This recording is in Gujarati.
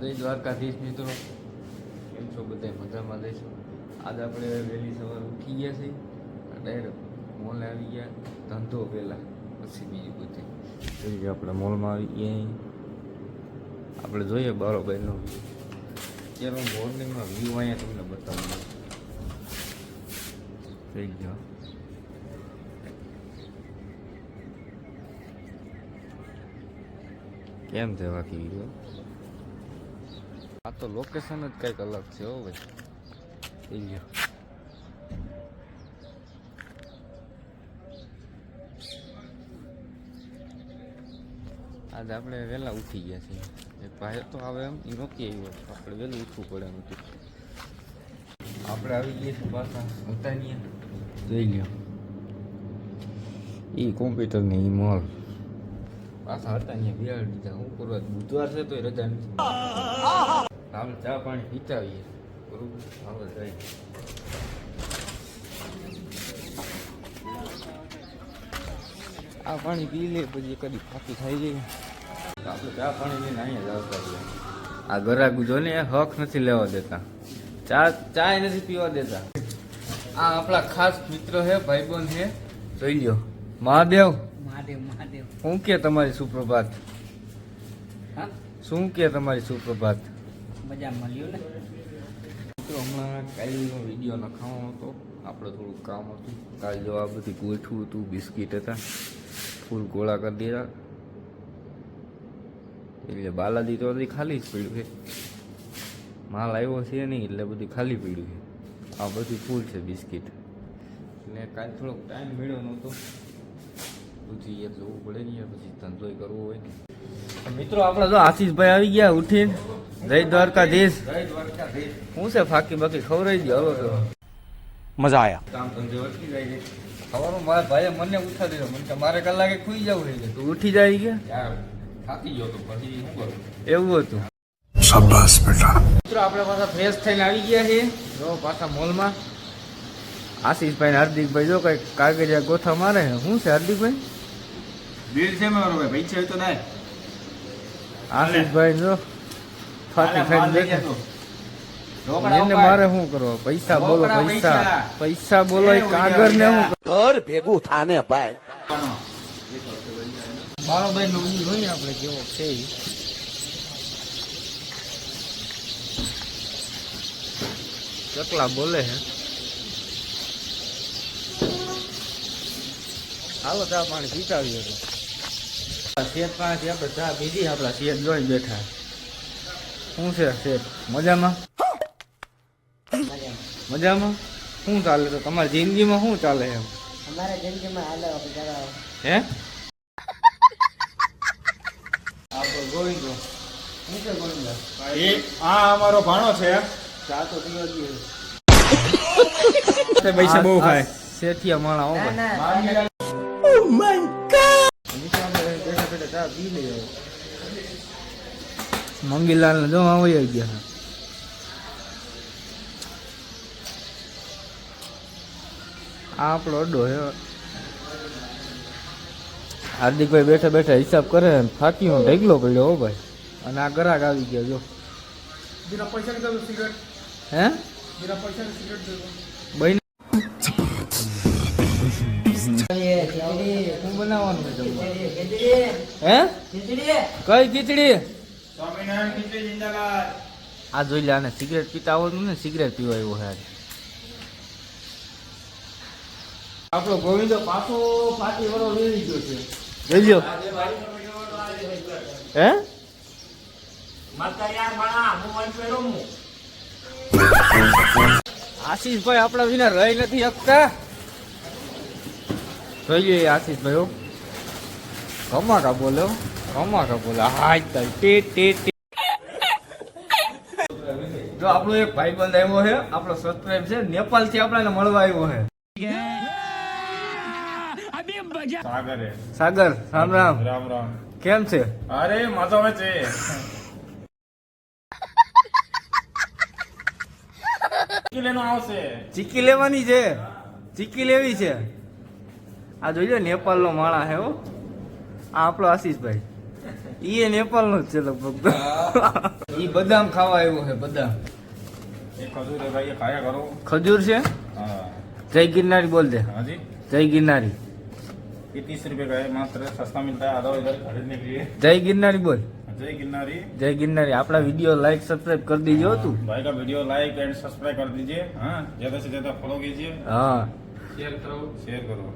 જય દ્વારકાધીશ મિત્રો. કેમ છો? બધા મજામાં દેશો આજે આપણે વહેલી સવારે ઉઠી ગયા છીએ. ડાયરેક્ટ મોલ આવી ગયા. ધંધો પહેલાં પછી બીજું બધું. જોઈએ આપણે મોલમાં આવી ગયા આપણે જોઈએ બારોબાઈનો અત્યારે મોર્નિંગમાં વ્યૂ અહીંયા તમને બતાવું થઈ ગયો કેમ છે બાકી આ તો લોકેશન જ કંઈક અલગ છે હો ભાઈ. થઈ ગયો આજે આપણે વહેલા ઉઠી ગયા છીએ. એક ભાઈ તો આવે એમ એ નહોતી આવ્યો આપણે વહેલું ઉઠવું પડે એમ હતું. આપણે આવી ગયા છીએ પાછા ઉતારીએ. જોઈ લ્યો. એ કોમ્પ્યુટરની એ મોલ. પાછા હતા અહીંયા બિહાડી દીધા શું કરવા બુધવાર છે તો રજા નથી. હાલ ચા પાણી પીચાવીએ બરોબર? હાલો જાય. આ પાણી પી લે પછી કદી ફાકી ખાઈ જાય તો આપણે ચા પાણી લઈને અહીંયા જ આવતા રહીએ. આ ગરાગુ જો ને હક નથી લેવા દેતા. ચા ચા નથી પીવા દેતા. આ આપણા ખાસ મિત્ર છે ભાઈબંધ છે જોઈ લ્યો. મહાદેવ. મહાદેવ મહાદેવ. શું કે તમારી સુપ્રભાત? હા? શું કે તમારી સુપ્રભાત? મજા મળ્યું ને. મિત્રો, હમણાં કાલનો વીડિયો નખાવાનો હતો. આપણે થોડુંક કામ હતું. કાલ જો આ બધી ગોઠવું હતું, બિસ્કીટ હતા, ફૂલ ગોળા કરી દીધા. એટલે બાલાજી તો બધી ખાલી જ પડ્યું છે. માલ આવ્યો છે નહીં, એટલે બધું ખાલી પડ્યું છે. આ બધું ફૂલ છે બિસ્કીટ. એટલે કાલ થોડોક ટાઈમ મળ્યો નહોતો. બુદ્ધિ એક જોવું પડે ને પછી ધંધો કરવો હોય ને. મિત્રો આપણા જો આશીષભાઈ આવી ગયા ઉઠીને. જય દ્વારકાધીશ. જય દ્વારકાધીશ. શું છે? ફાકી બાકી ખવરાઈ ગયો હવે મજા આયા. કામ ધંધો અટકી જાય છે. ખવાનું મારા ભાઈએ મને ઉઠા દીધો. મને મારે કલાકે ખુઈ જવું છે તું? ઉઠી જાય ગયા થાકી ગયો તો પછી શું કરું? એવું હતું. શાબાશ બેટા. મિત્રો આપણે પાછા ફ્રેશ થઈને આવી ગયા છે જો પાછા મોલમાં આશીષભાઈ ને હાર્દિકભાઈ જો કઈ કાગળિયા ગોથા મારે શું છે હાર્દિકભાઈ? ભીડ છે મારો ભાઈ પૈસા હોય તો થાય આશીષભાઈ જો. ફાટી ખાઈ દે એને મારે શું કરો પૈસા બોલો પૈસા. પૈસા. બોલો એ કાગળ ને હું ઘર ભેગું થાને ભાઈ. મારો બોલે હે? હાલો ચા પાણી પીતાવી હતું શેઠ પાસેથી આપણે ચા પીધી આપણા શેઠ જોઈ બેઠા. શું છે શેઠ? મજામાં? મજામાં? શું ચાલે તો તમારી જિંદગીમાં શું ચાલે એમ? અમારા જિંદગીમાં હાલો હે? આપણો ગોવિંદો. શું છે ગોવિંદા? એ આ અમારો ભાણો છે. ચા તો પીવા દઈએ પૈસા બહુ ખાય. શેઠિયા માણા ચા પી હવે. મંગીલાલ ને જો આવી ગયા. આ આપણો અડ્ડો છે. હાર્દિકભાઈ બેઠા બેઠા હિસાબ કરે ને હું ઢેગલો પડ્યો હો ભાઈ. અને આ ગ્રાહક આવી ગયા જો. હે? પૈસા બનાવવાનું છે જમવા? હે? કઈ ખીચડી? આ જોઈ લે આને સિગરેટ પીતા આવડતું ને સિગરેટ પીવા આવ્યો હે આપણો ગોવિંદો પાછો પાટી વરો લઈ ગયો છે. જોઈ ગયો? હે. આશીષભાઈ આપણા વિના રહી નથી શકતા. જોઈ લ્યો એ આશીષભાઈ હો? કમાકા બોલો? કમાકા બોલો તારી. ટે ટે ટે જો આપણો એક ભાઈબંધ આવ્યો છે આપણો સબસ્ક્રાઇબ છે નેપાલથી આપણાને મળવા આવ્યો છે. સાગરે. સાગર રામ રામ. રામ રામ. કેમ છે? અરે મજામાં છે. આવશે. ચીકી લેવાની છે. ચીકી લેવી છે. આ જોઈ લો નેપાલ નો માણા છે હો આ આપણો આશીષભાઈ ઈ નેપાલ નો જ છે લગભગ ઈ બદામ ખાવા આવ્યો છે બદામ ये खजूर है भाई ये खाया करो ખજૂર છે हाँ જય ગિરનારી બોલ દે हाँ जी જય ગિરનારી ये तीस रुपए का है मात्र सस्ता मिलता है आधा इधर खरीदने के लिए જય ગિરનારી બોલ जय गिरनारी જય ગિરનારી આપણા વિડીયો લાઈક સબસ્ક્રાઇબ કરી દીજો તું भाई का वीडियो लाइक एंड सब्सक्राइब कर दीजिए हाँ ज्यादा से ज्यादा फॉलो कीजिए હા शेयर करो शेयर करो